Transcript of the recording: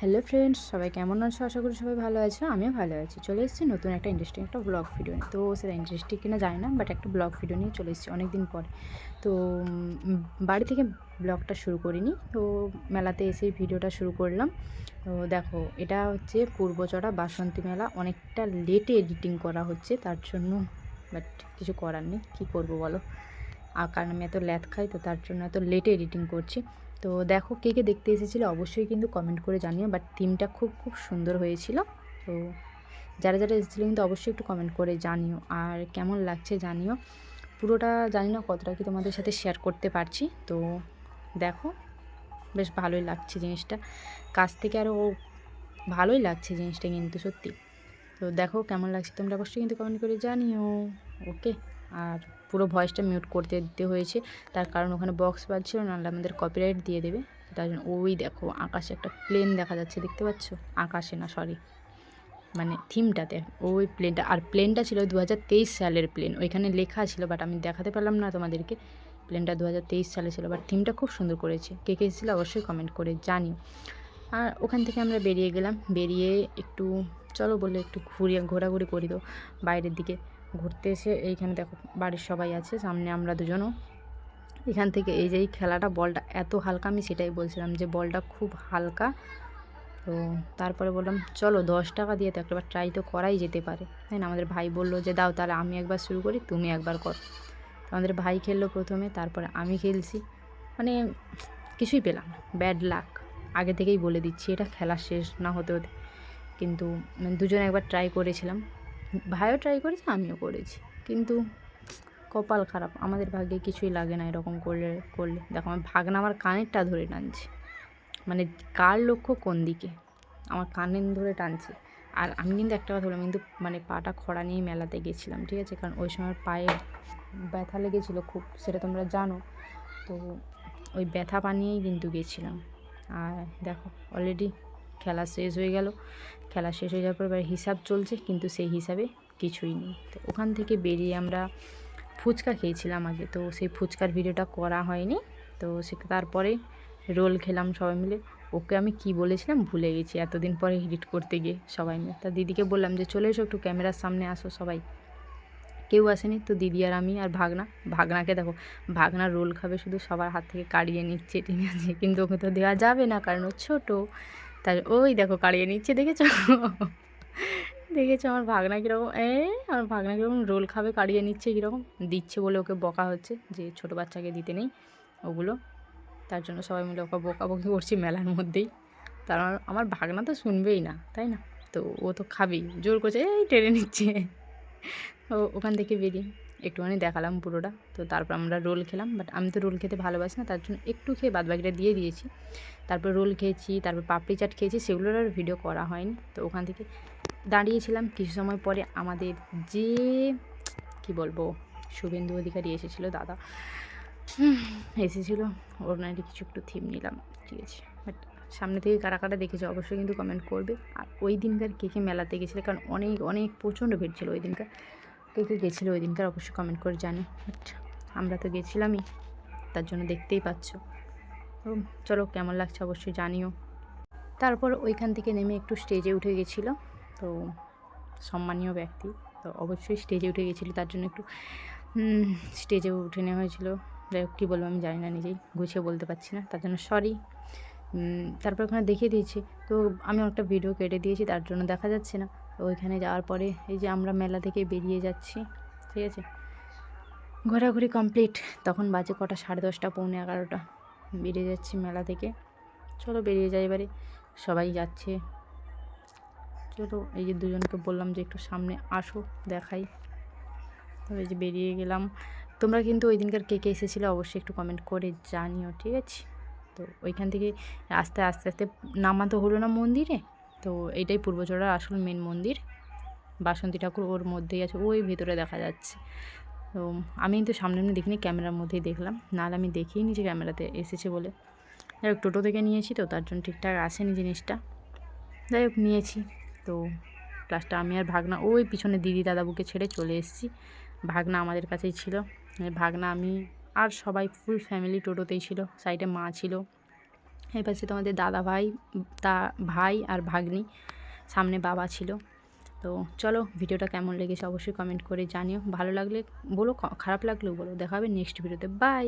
Hello friends সবাই কেমন আছো? আশা করি সবাই ভালো আছো, আমিও ভালো আছি। চলে এসেছি নতুন একটা ইন্টারেস্টিং একটা ব্লগ ভিডিও নিয়ে। তো সেটা ইন্টারেস্টিং কিনা যায় না বাট একটা ব্লগ ভিডিও নিয়ে চলে এসেছি অনেক দিন পর। তো বাড়ি থেকে ব্লগটা শুরু করিনি। তো মেলাতে এসেই ভিডিওটা শুরু করলাম। তো দেখো, এটা হচ্ছে পূর্বচড়া বাসন্তী মেলা। অনেকটা লেটে এডিটিং করা হচ্ছে, তার জন্য বাট কিছু করার নেই। কী করব বলো? আর কারণ আমি এত ল্যাথ খাই, তো তার জন্য এত লেটে এডিটিং করছি। তো দেখো কে কে দেখতে এসেছিল অবশ্যই কিন্তু কমেন্ট করে জানিও বাট থিমটা খুব খুব সুন্দর হয়েছিল। তো যারা যারা এসেছিল কিন্তু অবশ্যই একটু কমেন্ট করে জানিও। আর কেমন লাগছে জানিও। পুরোটা জানি না কতটা কি তোমাদের সাথে শেয়ার করতে পারছি। তো দেখো, বেশ ভালোই লাগছে জিনিসটা। কাছ থেকে আরও ভালোই লাগছে জিনিসটা কিন্তু সত্যি। তো দেখো কেমন লাগছে, তোমরা অবশ্যই কিন্তু কমেন্ট করে জানিও। ওকে আর পুরো ভয়েসটা মিউট করতে দিতে হয়েছে। তার কারণ ওখানে বক্স বাজছিল নাহলে আমাদের কপিরাইট দিয়ে দেবে। তার জন্য ওই দেখো, আকাশে একটা প্লেন দেখা যাচ্ছে, দেখতে পাচ্ছ? আকাশে না সরি মানে থিমটাতে ওই প্লেনটা আর প্লেনটা ছিল দু হাজার তেইশ সালের প্লেন ওইখানে লেখা ছিল বাট আমি দেখাতে পারলাম না তোমাদেরকে। প্লেনটা দু হাজার তেইশ সালে ছিল বাট থিমটা খুব সুন্দর করেছে। কে কে এসেছিল অবশ্যই কমেন্ট করে জানি আর ওখান থেকে আমরা বেরিয়ে গেলাম। বেরিয়ে একটু, চলো বলে একটু ঘুরিয়ে, ঘোরাঘুরি করি তো বাইরের দিকে। ঘুরতে এসে এইখানে দেখো বাড়ির সবাই আছে, সামনে আমরা দুজনও। এখান থেকে এই যে এই খেলাটা বলটা এত হালকা, আমি সেটাই বলছিলাম যে বলটা খুব হালকা। তো তারপরে বললাম, চলো দশ টাকা দিয়ে তো একবার ট্রাই তো করাই যেতে পারে। তাই না? আমাদের ভাই বলল যে, দাও তাহলে আমি একবার শুরু করি, তুমি একবার করো। আমাদের ভাই খেললো প্রথমে, তারপরে আমি খেলছি। মানে কিছুই পেলাম ব্যাড লাক আগে থেকেই বলে দিচ্ছি, এটা খেলা শেষ না হতে হতে। কিন্তু দুজন একবার ট্রাই করেছিলাম। ভাইও ট্রাই করেছে, আমিও করেছি। কিন্তু কপাল খারাপ, আমাদের ভাগ্যে কিছুই লাগে না এরকম করলে করলে। দেখো, আমার ভাগনা আমার কানেরটা ধরে টানছে। মানে কার লক্ষ্য কোন দিকে? আমার কানের ধরে টানছে। আর আমি কিন্তু একটা কথা বললাম কিন্তু মানে পাটা খরা নিয়ে মেলাতে গেছিলাম, ঠিক আছে? কারণ ওই সময় পায়ে ব্যথা লেগেছিলো খুব, সেটা তোমরা জানো। তো ওই ব্যথা পানিয়েই কিন্তু গেছিলাম। আর দেখো অলরেডি খেলা শেষ হয়ে গেল। খেলা শেষ হয়ে যাওয়ার পর এবার হিসাব চলছে, কিন্তু সেই হিসাবে কিছুই নেই। তো ওখান থেকে বেরিয়ে আমরা ফুচকা খেয়েছিলাম আগে, তো সেই ফুচকার ভিডিওটা করা হয়নি। তো সে তারপরে রোল খেলাম সবাই মিলে। ওকে আমি কি বলেছিলাম ভুলে গেছি এতদিন পরে এডিট করতে গিয়ে সবাই মিলে। তা দিদিকে বললাম যে, চলে এসো একটু ক্যামেরার সামনে আসো সবাই। কেউ আসেনি, তো দিদি আর আমি আর ভাগনা। ভাগনাকে দেখো, ভাগনা রোল খাবে শুধু সবার হাত থেকে কাড়িয়ে নিচ্ছে, ঠিক আছে? কিন্তু ওকে তো দেওয়া যাবে না কারণ ও ছোটো। তাই ওই দেখো কাড়িয়ে নিচ্ছে, দেখেছ? দেখেছ আমার ভাগনা কীরকম? এ, আমার ভাগনা কীরকম রোল খাবে, কাড়িয়ে নিচ্ছে কীরকম? দিচ্ছে বলে ওকে বকা হচ্ছে যে ছোটো বাচ্চাকে দিতে নেই ওগুলো। তার জন্য সবাই মিলে ওকে বকাবকি করছি মেলার মধ্যেই। তার আমার- আমার ভাগনা তো শুনবেই না, তাই না? তো ও তো খাবেই, জোর করছে এই টেনে নিচ্ছে। ও ওখান থেকে বেরিয়ে একটুখানি দেখালাম পুরোটা। তো তারপর আমরা রোল খেলাম বাট আমি তো রোল খেতে ভালোবাসি না, তার জন্য একটু খেয়ে বাদবাকিটা দিয়ে দিয়েছি। তারপর রোল খেয়েছি, তারপর পাপড়ি চাট খেয়েছি, সেগুলোর আর ভিডিও করা হয়নি। তো ওখান থেকে দাঁড়িয়েছিলাম কিছু সময় পরে আমাদের যে, কি বলব, শুভেন্দু অধিকারী এসেছিল, দাদা। এসেছিল, ওর নাইটি কিছু একটু থিম নিলাম, ঠিক আছে। বাট সামনে থেকে কারা কারা দেখেছে অবশ্যই কিন্তু কমেন্ট করবে। আর ওই দিনকার কে কে মেলাতে গেছিল, কারণ অনেক অনেক প্রচণ্ড ভিড় ছিল ওই দিনকার। কে কে গেছিল ওই দিনকার অবশ্যই কমেন্ট করে জানি আমরা তো গেছিলামই, তার জন্য দেখতেই পাচ্ছ। তো চলো কেমন লাগছে অবশ্যই জানিও। তারপর ওইখান থেকে নেমে একটু স্টেজে উঠে গেছিল, তো সম্মানীয় ব্যক্তি, তো অবশ্যই স্টেজে উঠে গেছিল, তার জন্য একটু স্টেজে উঠে নেওয়া হয়েছিল। যাই হোক, কী বলব আমি জানি না, নিজেই গুছিয়ে বলতে পারছি না, তার জন্য সরি তারপর ওখানে দেখিয়ে দিয়েছি, তো আমি একটা ভিডিও কেটে দিয়েছি, তার জন্য দেখা যাচ্ছে না। ওইখানে যাওয়ার পরে এই যে আমরা মেলা থেকে বেরিয়ে যাচ্ছি, ঠিক আছে? ঘোরাঘুরি কমপ্লিট তখন বাজে কটা? সাড়ে দশটা, পৌনে এগারোটা। বেরিয়ে যাচ্ছি মেলা থেকে। চলো বেরিয়ে যাই এবারে। সবাই যাচ্ছে। চলো, এই যে দুজনকে বললাম যে একটু সামনে আসো, দেখাই। তো এই যে বেরিয়ে গেলাম। তোমরা কিন্তু ওই দিনকার কে কে এসেছিল অবশ্যই একটু কমেন্ট করে জানিও, ঠিক আছে? তো ওইখান থেকে আস্তে আস্তে আস্তে নামা তো হলো না মন্দিরে। তো এইটাই পূর্বচড়ার আসল মেন মন্দির। বাসন্তী ঠাকুর ওর মধ্যেই আছে, ওই ভেতরে দেখা যাচ্ছে। তো আমি কিন্তু সামনে সামনে দেখিনি, ক্যামেরার মধ্যেই দেখলাম। নাহলে আমি দেখিই নি যে ক্যামেরাতে, এসেছে বলে। যাই হোক, টোটো থেকে নিয়েছি তো, তার জন্য ঠিকঠাক আসেনি জিনিসটা। যাই হোক, নিয়েছি। তো ক্লাসটা আমি আর ভাগনা, ওই পিছনে দিদি দাদাবুকে ছেড়ে চলে এসেছি। ভাগনা আমাদের কাছেই ছিল। ভাগনা, আমি আর সবাই ফুল ফ্যামিলি টোটোতেই ছিল। সাইডে মা ছিল। এই পাশে তোমাদের দাদা ভাই তা ভাই আর ভাগ্নি, সামনে বাবা ছিল। তো চলো ভিডিওটা কেমন লেগেছে অবশ্যই কমেন্ট করে জানিও। ভালো লাগলে বলো খারাপ লাগলেও বলো। দেখা হবে নেক্সট ভিডিওতে বাই